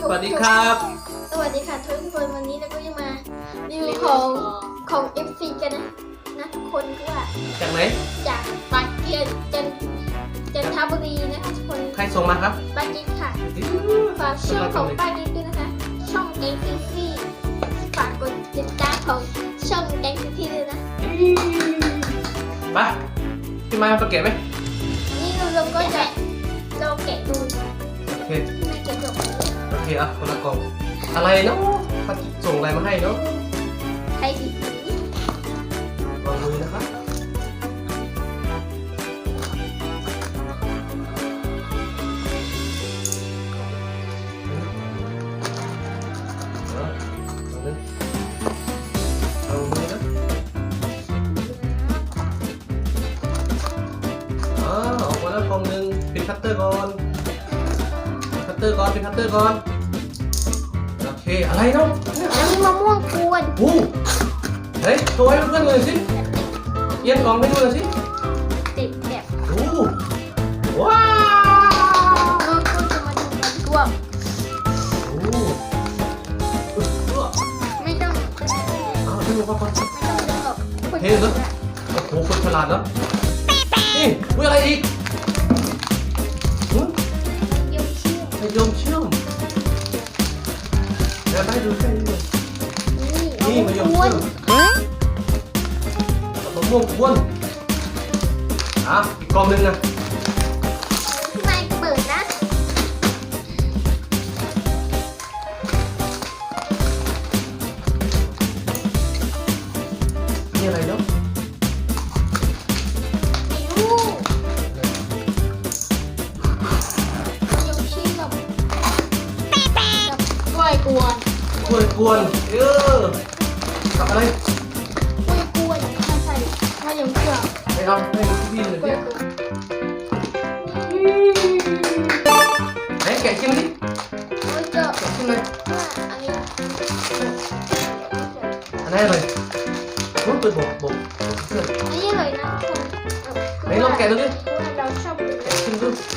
สวัสดีครับ สวัสดีค่ะทุกคนวันนี้เราก็จะมารีวิวของของ FC กันนะนะทุกคนก็ว่าจากไหนจากปากเกียนจันจันทบุรีนะคะทุกคนใครส่งมาครับป้ากิ๊กค่ะฝากช่องของป้ากิ๊กด้วยนะคะ ช่องแกงซีซี่ฝากกดติดตามของช่องแกงซีซี่ด้วยนะไปพี่มาประเกตไหมนี่เราเราก็จะเราแกะดูโอเคที่มาแกะดอกโอ เคอะคนละกล่องอะไรเนาะเขาส่งอะไรมาให้เนาะไทยสีลองดูนะครับเอาเอามือนะอ๋อออกมาแล้วกล่องหนึ่งเป็นคัตเตอร์ก่อนคัตเตอร์ก่อนเป็นคัตเตอร์ก่อน เคอะไรเนาะแล้วมีมะม่วงกวนโอ้เฮ้ยโชว์ให้เพื่อนๆดูหน่อยสิเอียนกล่องให้ดูหน่อยสิติดแบบโอ้ว้าวเราก็จะมาดูกันตัวโอ้อุ๊ยเออไม่ต้องอ้าวที่มึงว่าไม่ต้องเลือกหรอกคนเฮ้ยเหรอโอ้โหคนฉลาดเนาะนี่อุ้ยอะไรอีกหืมเดียวเชื่อมไอ้โยมเชื่อ นี่มายมกเชื่วอนมมะม่ว งกวนอะอีกกล่องหนึงนะข้างในเปิดนะนี่อะไรเนาะมีลูกเดียวเชื่อมกับกล้วยกว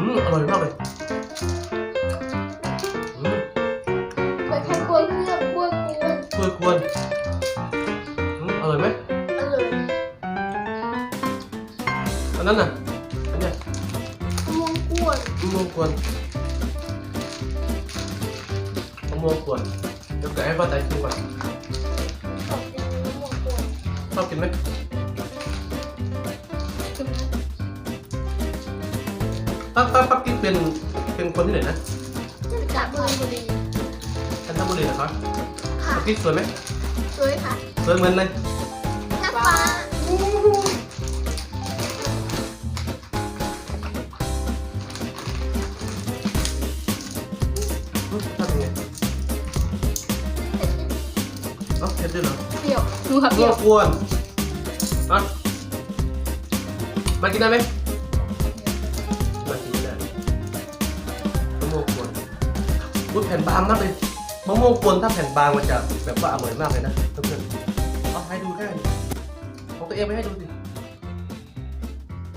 อืมอร่อยมากเลยอืมไปแค่กล้วยเพื่อกล้วยกวนควรควรอืมอร่อยไหมอร่อยอันนั้นน่ะอันเนี้ยมะม่วงกวนมะม่วงกวนมะม่วงกวนเดี๋ยวแกะให้ป้าใจกินก่อนชอบกินมะม่วงกวนชอบกินไหม ป้าป้าป้ากิ๊กเป็นเป็นคนที่ไหนนะกาบบุรีจันทบุรีเหรอครับค่ะป้ากิ๊กสวยไหมสวยค่ะสวยเหมือนเลยน้ำฟ้าอืมชอบยังไงเนาะเผ็ดด้วยเหรอเปรี้ยวดูค่ะมะเปรี้ม่ยววงกวนอะมากินได้ไหม อุ้ยแผ่นบางมากเลยมะม่วงกวนถ้าแผ่นบางมันจะแบบว่าอร่อยมากเลยนะเพื่อนๆเอาให้ดูแค่นี้ของตัวเองไม่ให้ดูสิ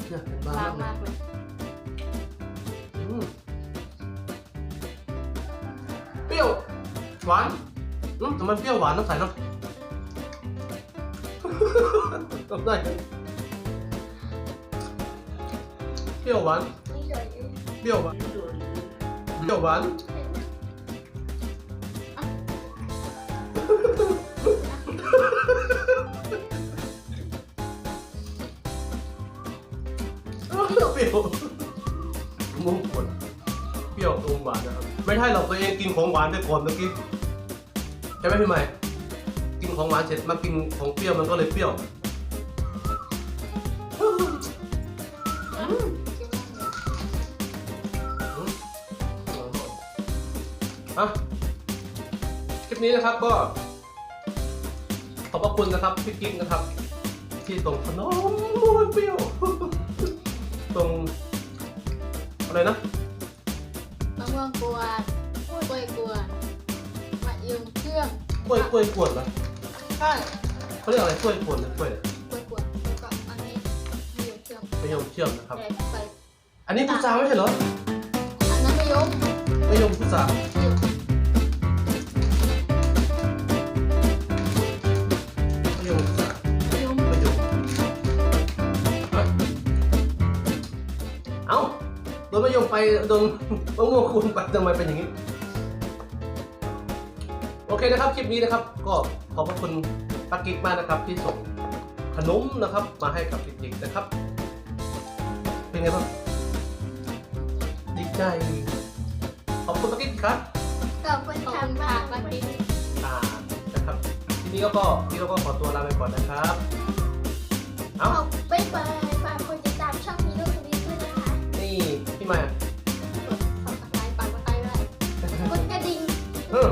เนี่ยแผ่นบางบางมากเลยมากเลยอืมเปรี้ยวหวานอืมแต่มันเปรี้ยวหวานต้องใส่เนาะต้องได้เปรี้ยวหวานนี่เลยเปรี้ยวหวานเปรี้ยวหวาน มงคนเปรี้ยวอมหวานนะครับไม่ใช่หรอกตัวเองกินของหวานไปก่อนเมื่อกี้ใช่ไหมพี่ใหม่ กินของหวานเสร็จมากินของเปรี้ยวมันก็เลยเปรี้ยวอะคลิปนี้นะครับก็ขอบพระคุณนะครับพี่กิ๊กนะครับ ที่ตรงขนมมูนเปรี้ยว ตรงอะไรนะมะม่วงกวนกล้วยกวนมะยมเชื่อมกล้วยกล้วยกวนเหรอใช่เขาเรียกอะไรกล้วยกวนหรือกล้วยกล้วยกวนแล้วก็อันนี้มะยมเชื่อมมะยมเชื่อมนะครับแต่ใส่อันนี้พุทราไม่ใช่เหรออันนั้นมะยมมะยมพุทรา ดนมะยมไปโดนมะม่วงคูณไปทำไมเป็นอย่างนี้ โอเคนะครับคลิปนี้นะครับ ก็ขอบพระคุณปักกิกมากนะครับ ที่ส่งขนมนะครับ มาให้กับเด็กๆนะครับ เป็นไงบ้างดีใจ ขอบคุณปักกิกครับขอบคุณขอบค่ะคุณป้าค่ะบางทีอ่านะครับทีนี้ก็ก็พี่ก็ขอตัวลาไปก่อนนะครับ เอ้าขอบบ๊ายบาย พี่ใหม่กดซับสไครต์ปักตะไคร้ก็ได้กดกระดิ่งเออ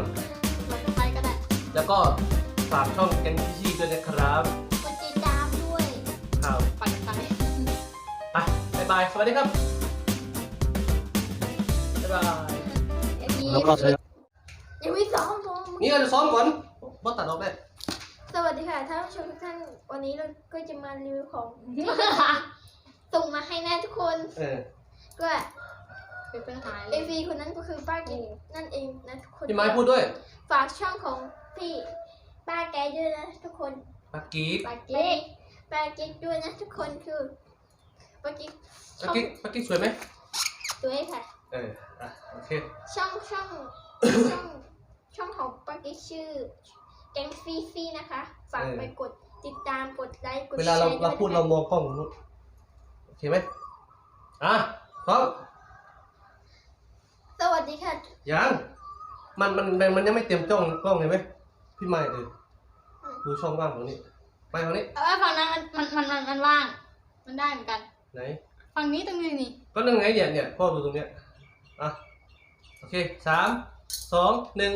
ปักตะไคร้ก็ได้แล้วก็ฝากช่องแกงพี่ซี่ด้วยนะครับกดติดตามด้วยครับปักตะไคร้ไปบ๊ายบาย สวัสดีครับ บ๊ายบาย แล้วก็ใช้ ยังไม่ซ้อมผมนี่เราจะซ้อมก่อนบอสตัดออกได้ สวัสดีค่ะท่านผู้ชมทุกท่าน วันนี้เราก็จะมารีวิวของ ส่งมาให้แน่ทุกคน เออ ก็เป็นเพื่อนหายเลเอยฟีคนนั้นก็คือป้ากิ๊กนั่นเองนะทุกคนพี่ไม้พูดด้วย ฝากช่องของพี่ป้าแกด้วยนะทุกคนปักกิ๊กปักป้ากิ๊กป้ากิ๊กด้วยนะทุกคนคือป้ากิ๊กปักกิ๊กปักกิ๊กสวยไหมด้วยค่ะเอออะโอเคช่องช่องช่องช่องของป้ากิ๊กชื่อแกงฟีฟี่นะคะ ฝากเออไปกดติดตามกดไลค์กดเวแชลาร์เราด้วยเราพูดเรานะคะมองกล้องนู้นโอเคไหมอะ พร้อมสวัสดีค่ะยังมันมันมันมันยังไม่เต็มจ้องกล้องเลยไหมพี่ไม้เออดูช่องว่างตรงนี้ไปตรงนี้เอาไว้ฝั่งนั้นมันมันมันมันมันว่าง มันได้เหมือนกัน ไหน ฝั่งนี้ตรงนี้นี่ก็นั่งไงเนี่ยเนี่ยพ่อดูตรงเนี้ยอะโอเคสามสองหนึ่ง